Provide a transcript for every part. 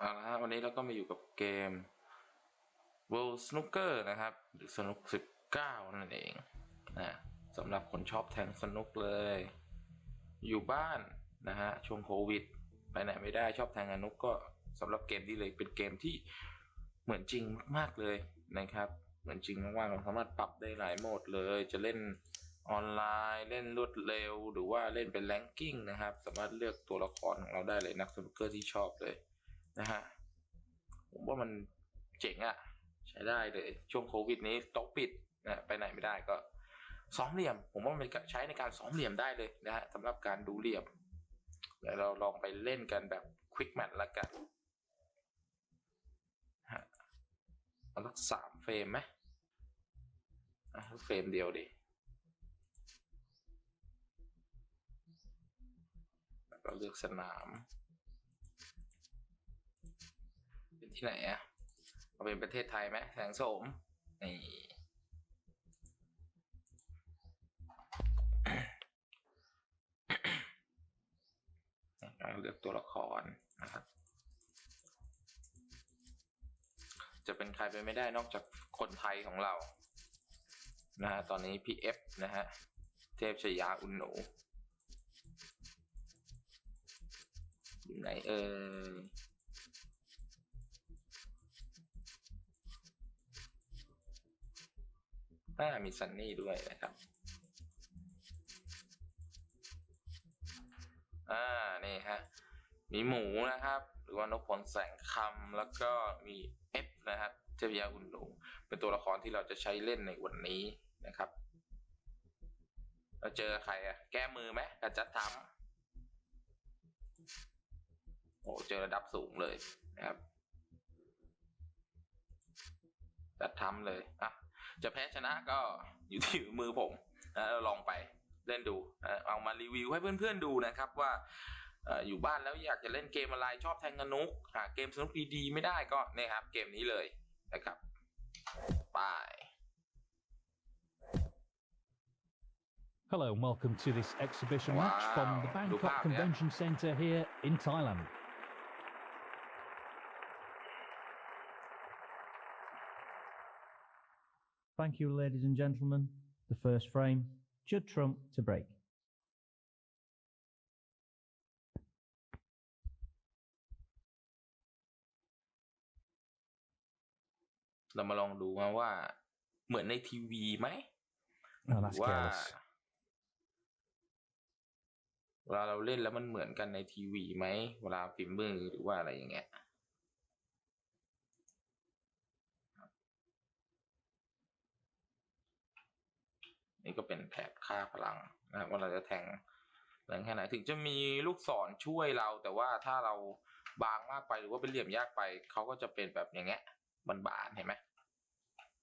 เอาละฮะวันนี้เราก็มาอยู่กับเกม World Snooker นะครับ หรือสนุก19 นั่นเองนะสำหรับคนชอบแทงสนุกเลย อยู่บ้านนะฮะช่วงโควิด ไปไหนไม่ได้ชอบแทงอนุกก็สำหรับเกมนี้เลยเป็นเกมที่เหมือนจริงมากๆเลยนะครับ เหมือนจริงมากๆเราสามารถปรับได้หลายโหมดเลย จะเล่นออนไลน์เล่นรวดเร็ว หรือว่าเล่นเป็นแรงกิ้งนะครับ สามารถเลือกตัวละครของเราได้เลยนักสนุกเกอร์ที่ชอบเลย นะฮะผมว่ามันเจ๋งอะใช้ได้เลย ช่วงโควิดนี้โต๊ะปิดนะไปไหนไม่ได้ก็ซ้อมเหลี่ยม ผมว่ามันใช้ในการซ้อมเหลี่ยมได้เลยนะฮะสำหรับการดูเหลี่ยมเดี๋ยวเราลองไปเล่นกันแบบควิกแมทละกันฮะเอาสักสามเฟรมไหมเฟรมเดียวดิแล้วก็เลือกสนาม เป็น ที่ไหนอะเอาเป็นประเทศไทยไหมแสงโสมนี่เรเลือกตัวละครนะครับ จะเป็นใครไปไม่ได้นอกจากคนไทยของเรา นะฮะตอนนี้พี่เอฟนะฮะ เทพชยาอุนหนูอยู่ไหนเอ่ย อ่ามีซันนี่ด้วยนะครับ อ่า นี่ฮะ มีหมูนะครับ หรือว่านกพลแสงคำแล้วก็มีเอฟนะครับเจวิยาอุนหนูเป็นตัวละครที่เราจะใช้เล่นในวันนี้นะครับ เราเจอใครอะแก้มือไหมกับจัดทำโอ้เจอระดับสูงเลยนะครับจัดทำเลยอะ จะแพ้ชนะก็อยู่ที่มือผมนะเราลองไปเล่นดูนะเอามารีวิวให้เพื่อนๆดูนะครับว่าเอ่ออยู่บ้านแล้วอยากจะเล่นเกมอะไรชอบแทงกระนุกหาเกมสนุกดีๆไม่ได้ก็เนี่ยครับ เกมนี้เลยนะครับไป Hello and welcome to this exhibition match from the Wow. Bangkok Look out, yeah. Convention Centre here in Thailand. Thank you, ladies and gentlemen. The first frame, Judd Trump to break. เรามาลองดูมาว่า เหมือนในทีวีไหม Oh, that's ว่า careless. เวลาเราเล่นแล้วมันเหมือนกันในทีวีไหม เวลาฝีมือหรือว่าอะไรอย่างเงี้ย นี่ก็เป็นแถบค่าพลังนะครับว่าเราจะแทงแรงแค่ไหนถึงจะมีลูกศรช่วยเรา แต่ว่าถ้าเราบางมากไปหรือว่าเป็นเหลี่ยมยากไปเขาก็จะเป็นแบบอย่างเงี้ยบานๆเห็นไหม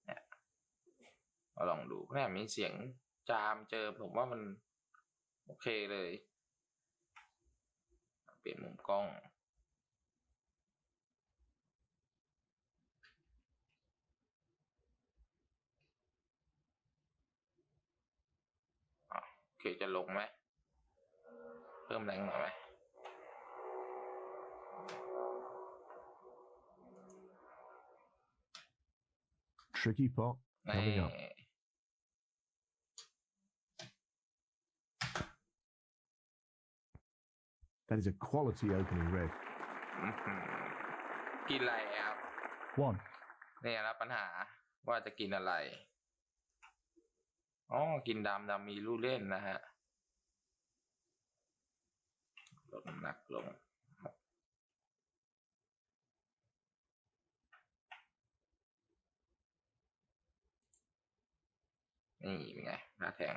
เนี่ยเราลองดูเนี่ยมีเสียงจามเจอผมว่ามันโอเคเลย เปลี่ยนมุมกล้อง อะโอเคจะลงไหมเพิ่มแรงหน่อยไหม Tricky pot นี่ coming up. That is a quality opening red. อื้อหือกินอะไรครับ One. เนี่ยนะปัญหาว่าจะกินอะไร อ๋อ กินดำดำมีลูกเล่นนะฮะ ลดน้ำหนักลงนี่เป็นไงหน้าแทง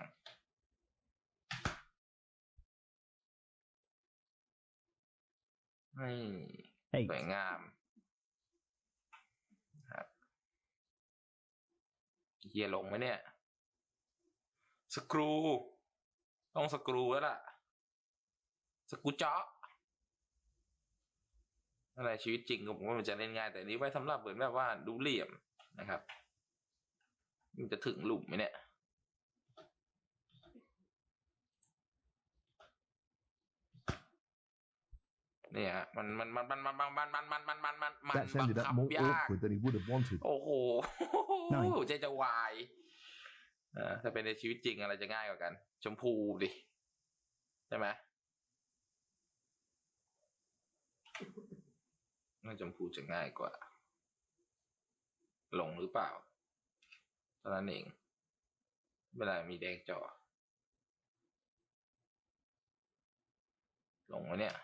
นี่สวยงามครับเฮียลงไหมเนี่ย สกรู ต้องสกรูแล้วล่ะ สกรูเจาะอะไรชีวิตจริงก็ผมว่ามันจะเล่นง่าย แต่อันนี้ไว้สำหรับเหมือนแบบว่าดูเหลี่ยมนะครับ มันจะถึงหลุมไหมเนี่ยโเนี่ยฮะมันมันมันมันมันมันมันมันมันมันมันมัน That's บัง ended คับ up more ยาก awkward than he would have wanted. โอ้โหหน่อยใจจะวายเออ ถ้าเป็นในชีวิตจริงอะไรจะง่ายกว่ากัน ชมพูดิใช่ไหมน่าชมพูจะง่ายกว่า หลงหรือเปล่าเท่านั้นเอง เวลามีแดงจอหลงวะเนี่ย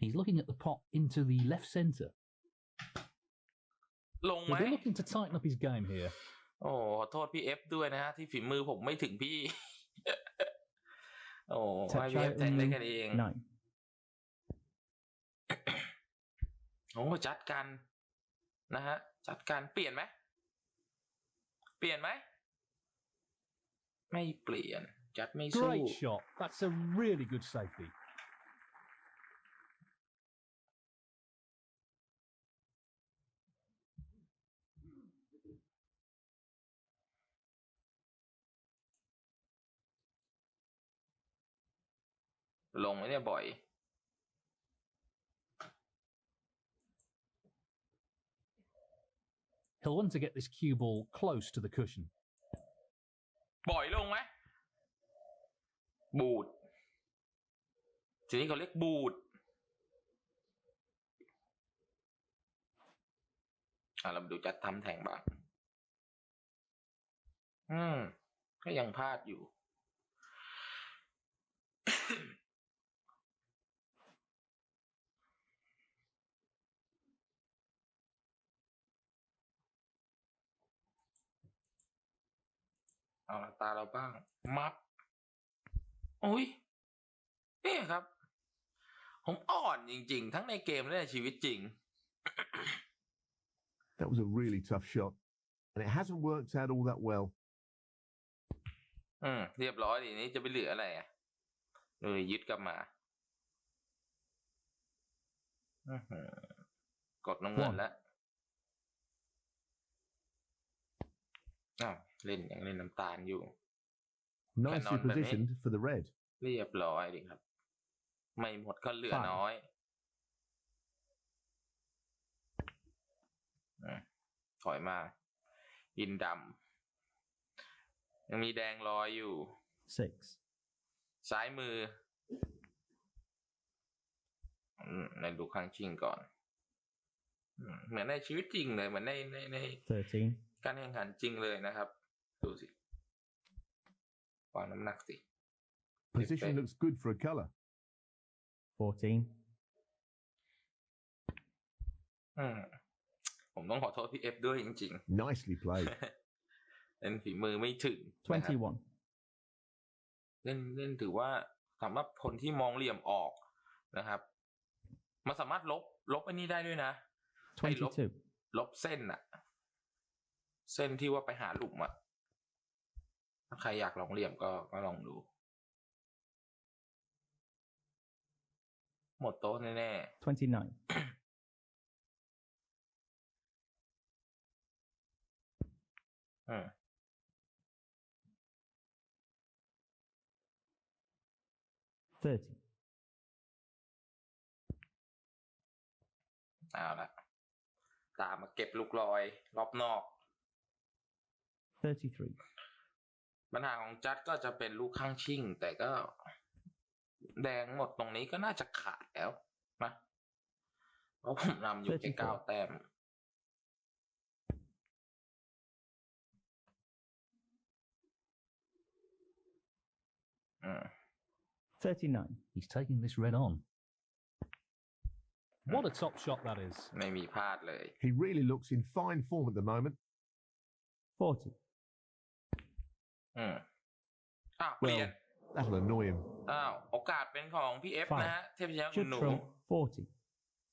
He's looking at the pot into the left centre. ลงไหม We'll be looking to tighten up his game here. โอ้ขอโทษพี่เอฟด้วยนะฮะที่ฝีมือผมไม่ถึงพี่ โอ้ให้พี่เอ Touch ฟแทงได้แค่นี้เอง Nine. โอ้จัดกันนะฮะ จัดการเปลี่ยนไหมเปลี่ยนไหมไม่เปลี่ยนจัดไม่สู้ Great shot. That's a really good safety. ลงไหมเนี่ยบ่อย He'll want to get this cue ball close to the cushion. บ่อยลงไหมบูดทีนี้เขาเรียกบูดอะเรามาดูจัดทำแทงบ้างอืม ก็ยังพลาดอยู่ เอาละตาเราบ้าง มับอุ้ยเนี่ยครับ ผมอ่อนจริง ๆ ทั้งในเกมและในชีวิตจริง That was a really tough shot, and it hasn't worked out all that well. อืมเรียบร้อยดีนี้จะไปเหลืออะไรอะเลยยึดกลับมาอื้อหือกดน้ำเงินแล้วอ้าว เล่นยังเล่นน้ำตาลอยู่ Nicely on, Benny. positioned for the red. เรียบร้อยดีครับ ไม่หมดก็เหลือ Fine. น้อยอืมถอยมา อินดำยังมีแดงรอยอยู่ Six. ซ้ายมืออืมในดูข้างชิงก่อนอืมเหมือนในชีวิตจริงเลย เหมือนในในใน Thirteen. การแข่งขันจริงเลยนะครับ ดูสิวางน้ำหนักสิ Position Okay. looks good for a colour. Fourteen. อืมผมต้องขอโทษพี่เอฟด้วยจริง Nicely played. ๆเป็นฝีมือไม่ถึงนะครับ Twenty-one. เล่นเล่นถือว่าสำหรับคนที่มองเหลี่ยมออกนะครับ มันสามารถลบลบอันนี้ได้ด้วยนะให้ลบ Twenty-two. ลบเส้นอะเส้นที่ว่าไปหาหลุมอะ ถ้าใครอยากลองเหลี่ยมก็ก็ลองดู หมดโต๊ะแน่ Twenty-nine. ๆอืม Thirty. เอาละตามมาเก็บลูกลอย รอบนอก Thirty-three. ปัญหาของจัดก็จะเป็นลูกข้างชิ่ง แต่ก็แดงหมดตรงนี้ก็น่าจะขาดแล้วนะเพราะผมนำอยู่แค่34เก้าแต้มอืม Thirty-nine. He's taking this red on. What a top shot that is. ไม่มีพลาดเลย He really looks in fine form at the moment. Forty. อืมอ้าวเปลี่ยน That'll annoy him. อ้าวโอกาสเป็นของพี่เอฟ Fine. นะฮะเทพชยาคุณหนู Chutro. Forty.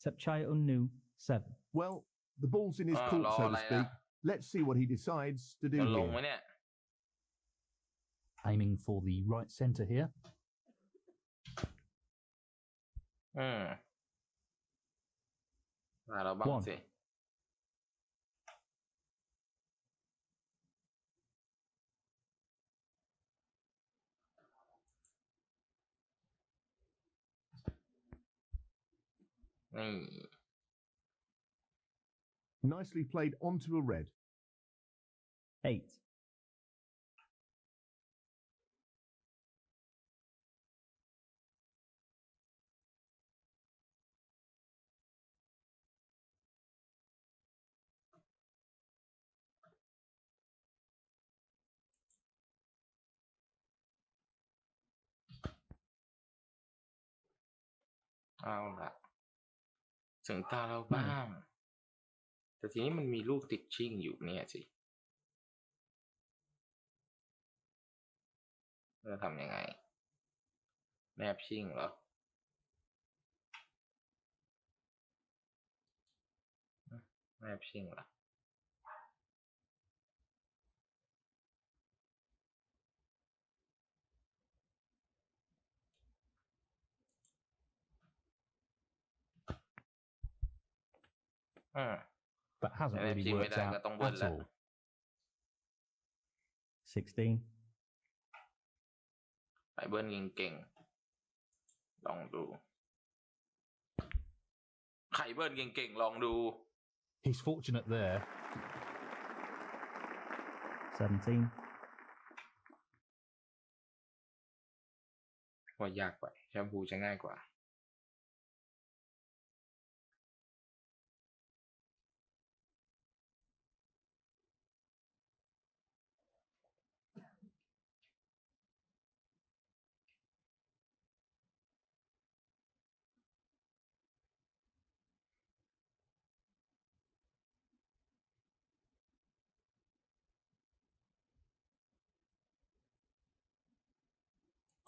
Sepchai Unnu. Seven. Well, the ball's in his Ah, court, so law to like speak. that. Let's see what he decides to do จะลงไหม here. เนี่ย Aiming for the right centre here. อืมมาเราบ้าง One. สิ นี่ Nicely played onto a red. 8. เอาละ ถึงตาเราบ้าง แต่ทีนี้มันมีลูกติดชิ่งอยู่เนี่ยสิเราทำยังไง แนบชิ่งเหรอแนบชิ่งเหรอ อืม That hasn't Yeah, really team worked with that, out don't win at that. all. 16. ไอเบิร์นยิงเก่งลองดูไข่เบิร์นเก่งๆลองดู He's fortunate there. 17. ว่ายากกว่าแชมพูจะง่ายกว่า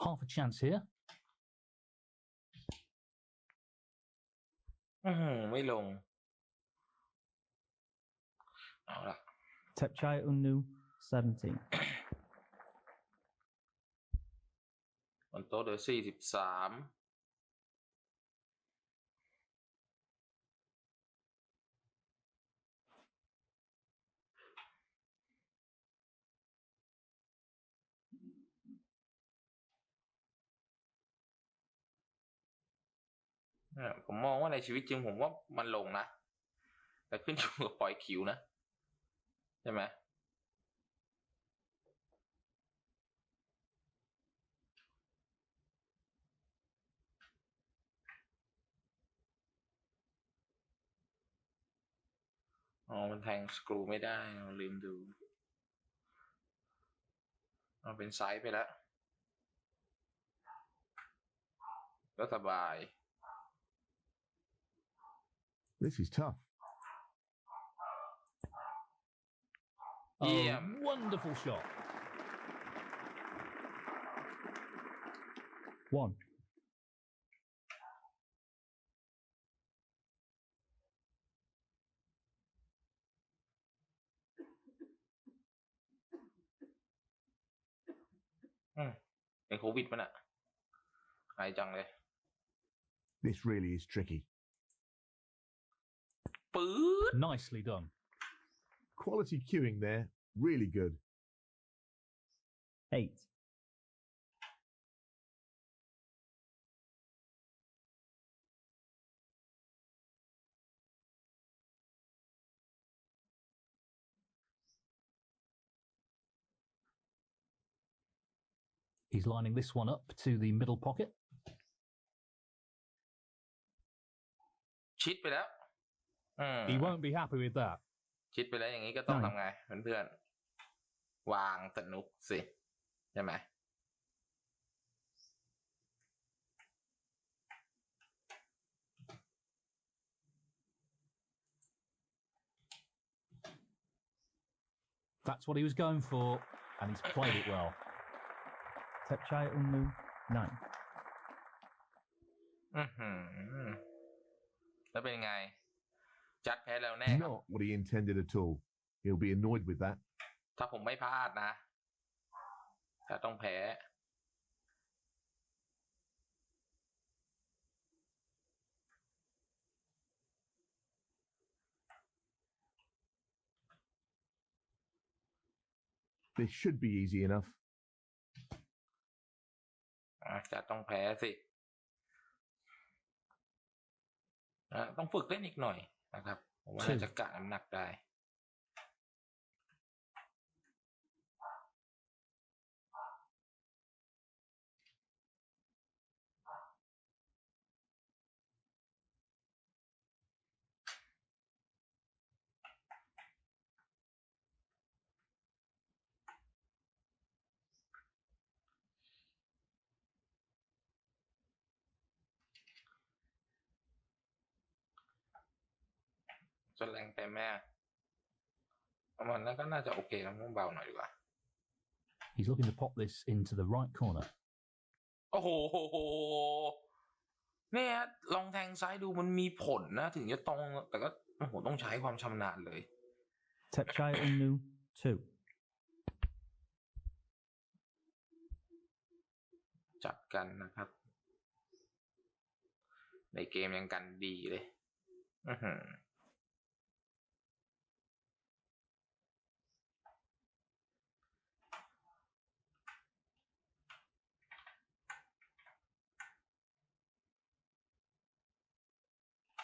Half a chance here. อือหือไม่ลง เอาละ Tepchai Unnu, 17. บนโต๊ะเหลือสี่สิบสาม ผมมองว่าในชีวิตจริงผมว่ามันลงนะ แต่ขึ้นอยู่กับปล่อยคิวนะ ใช่ไหมอ๋อ มันแทงสกรูไม่ได้เราลืมดูเอาเป็นไซส์ไปแล้ว ก็สบาย This is tough. Yeah. A wonderful shot. 1. อืมเป็นโควิดมันอะหายจังเลย This really is tricky. ปื๊ด Nicely done. Quality queuing there. Really good. 8. He's lining this one up to the middle pocket. ชิดไปแล้วอืม He won't be happy with that. ชิดไปแล้วอย่างนี้ก็ต้องใช่ทำไงเพื่อนๆวางสนุกสิ ใช่ไหม That's what he was going for, and he's played it well. Tepchai Unnu, 9. อือหือแล้วเป็นไง จัดแพ้แล้วแน่ครับ Not what he intended at all. He'll be annoyed with that. ถ้าผมไม่พลาดนะจะต้องแพ้ This should be easy enough. อะจะต้องแพ้สิอะต้องฝึกเล่นอีกหน่อย นะครับ ผมว่าน่าจะกะน้ำหนักได้ จะแรงไปแม่ประมาณนั้นก็น่าจะโอเคแล้วต้องเบาหน่อยดีกว่า He's looking to pop this into the right corner. โอ้โหโหโหเนี่ยลองแทงซ้ายดูมันมีผลนะ ถึงจะตรง แต่ก็โอ้โหต้องใช้ความชำนาญเลย Tepchai Unnu, 2. จับกันนะครับ ในเกมยังกันดีเลย อือหือ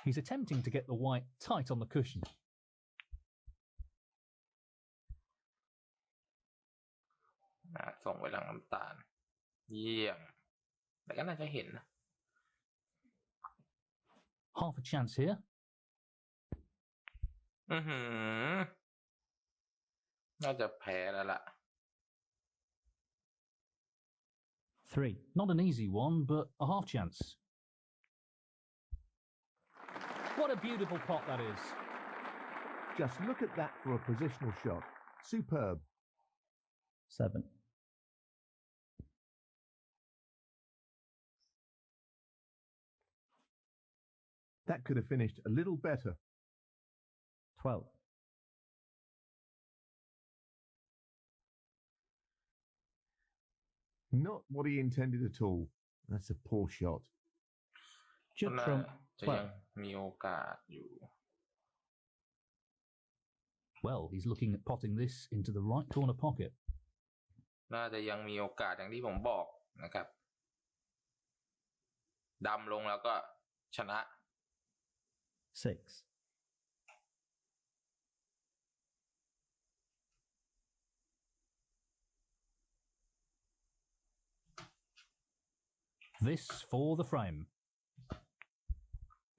He's attempting to get the white tight on the cushion. อ่ะส่งไปหลังน้ำตาล เยี่ยม แต่ก็น่าจะเห็นนะ Half a chance here. อือหือ น่าจะแพ้แล้วล่ะ 3. Not an easy one, but a half chance. What a beautiful pot that is. Just look at that for a positional shot. Superb. Seven. That could have finished a little better. 12. Not what he intended at all. That's a poor shot. Chuck from จะยัง 12. มีโอกาสอยู่ Well, he's looking at potting this into the right corner pocket. น่าจะยังมีโอกาสอย่างที่ผมบอกนะครับ ดำลงแล้วก็ชนะ 6. This for the frame.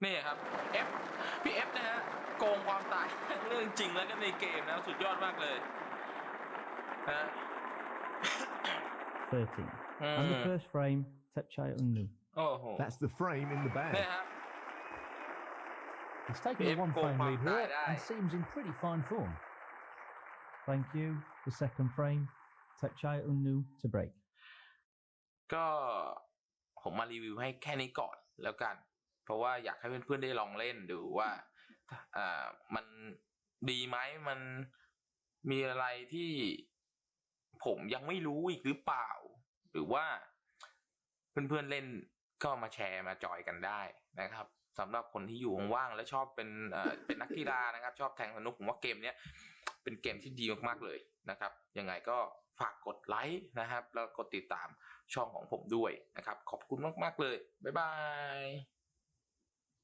นี่ครับ F พี่ F นะฮะโกงความตายเรื่องจริงแล้วก็ในเกมนะสุดยอดมากเลยนะ 13. Hmm. And the first frame, Tepchai Unnu. โอ้โห That's the frame in the เนี่ย bag. ครับ He's taken a If one go frame lead Mount here Dai and Dai. seems in pretty fine form. Thank you. The second frame, Tepchai Unnu to break. ก็ผมมารีวิวให้แค่นี้ก่อนแล้วกัน เพราะว่าอยากให้เพื่อนๆได้ลองเล่นดูว่าอ่ามันดีไหมมันมีอะไรที่ผมยังไม่รู้อีกหรือเปล่า หรือว่าเพื่อนๆเล่นก็มาแชร์มาจอยกันได้นะครับสำหรับคนที่อยู่ว่างๆและชอบเป็นเอ่อเป็นนักกีฬานะครับ ชอบแทงสนุกผมว่าเกมเนี้ยเป็นเกมที่ดีมากๆเลยนะครับยังไงก็ฝากกดไลค์นะครับ แล้วกดติดตามช่องของผมด้วยนะครับ ขอบคุณมากๆเลย บ๊ายบาย